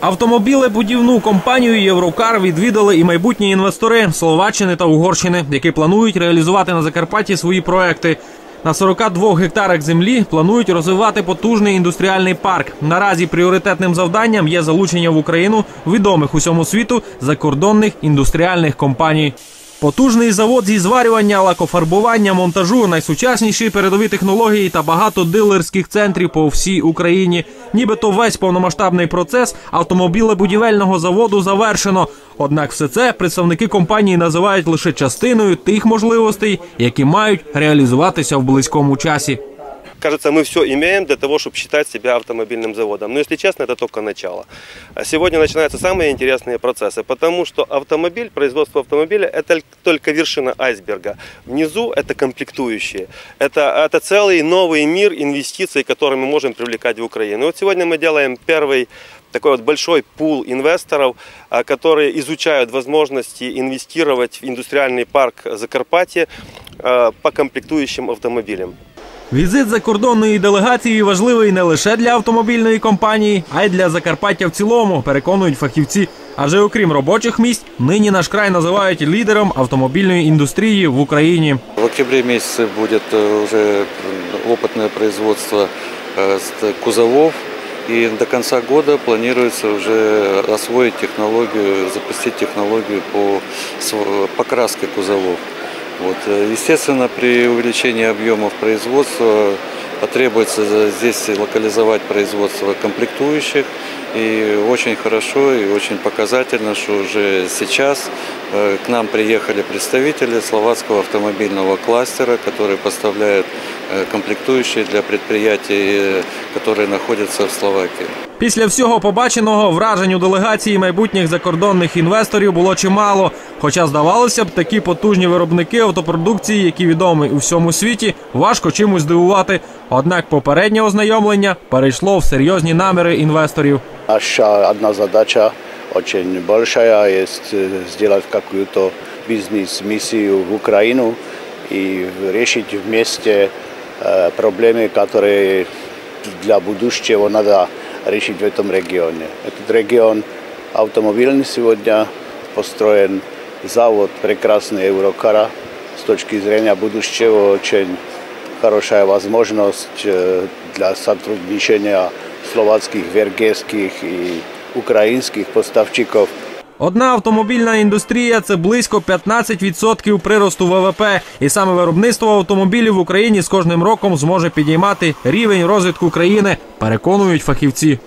Автомобілебудівну компанію Єврокар відвідали і майбутні інвестори Словаччини та Угорщини, які планують реалізувати на Закарпатті свої проекти. На 42 гектарах землі планують розвивати потужний індустріальний парк. Наразі пріоритетним завданням є залучення в Україну відомих усьому світу закордонних індустріальних компаній. Потужний завод зі зварювання, лакофарбування, монтажу, найсучасніші передові технології та багато дилерських центрів по всій Україні. Нібито весь повномасштабний процес автомобілебудівельного заводу завершено. Однак все це представники компанії називають лише частиною тих можливостей, які мають реалізуватися в близькому часі. Кажется, мы все имеем для того, чтобы считать себя автомобильным заводом. Но если честно, это только начало. А Сегодня начинаются самые интересные процессы, потому что автомобиль, производство автомобиля – это только вершина айсберга. Внизу это комплектующие. Это, это целый новый мир инвестиций, которые мы можем привлекать в Украину. И вот сегодня мы делаем первый такой вот большой пул инвесторов, а, которые изучают возможности инвестировать в индустриальный парк Закарпатье а, по комплектующим автомобилям. Візит закордонної делегації важливий не лише для автомобільної компанії, а й для Закарпаття в цілому, переконують фахівці. Адже окрім робочих місць, нині наш край називають лідером автомобільної індустрії в Україні. В октябре месяце будет э, уже опытное производство э, с- кузовов. И до конца года планируется уже освоить технологию, запустить технологию по св- покраске кузовов. Вот. э, Естественно, при увеличении объемов производства потребуется за- здесь локализовать производство комплектующих. И очень хорошо и очень показательно, что уже сейчас э, к нам приехали представители словацкого автомобильного кластера, которые поставляют э, комплектующие для предприятий, э, которые находятся в Словакии. Після всього побаченого вражень у делегації майбутніх закордонних інвесторів було чимало. Хоча здавалося б, такі потужні виробники автопродукції, які відомі у всьому світі, важко чимось здивувати. Однак попереднє ознайомлення перейшло в серйозні наміри інвесторів. Наша одна задача очень большая есть э, сделать какую-то бизнес-миссию в Украину и решить вместе э, проблемы, которые для будущего надо решить в этом регионе. Этот регион автомобильный сегодня построен завод прекрасный Еврокара. С точки зрения будущего очень хорошая возможность э, для сотрудничения словацких, венгерских и украинских поставщиков. Одна автомобільна індустрія це близько 15% приросту ВВП, і саме виробництво автомобілів в Україні з кожним роком зможе підіймати рівень розвитку країни, переконують фахівці.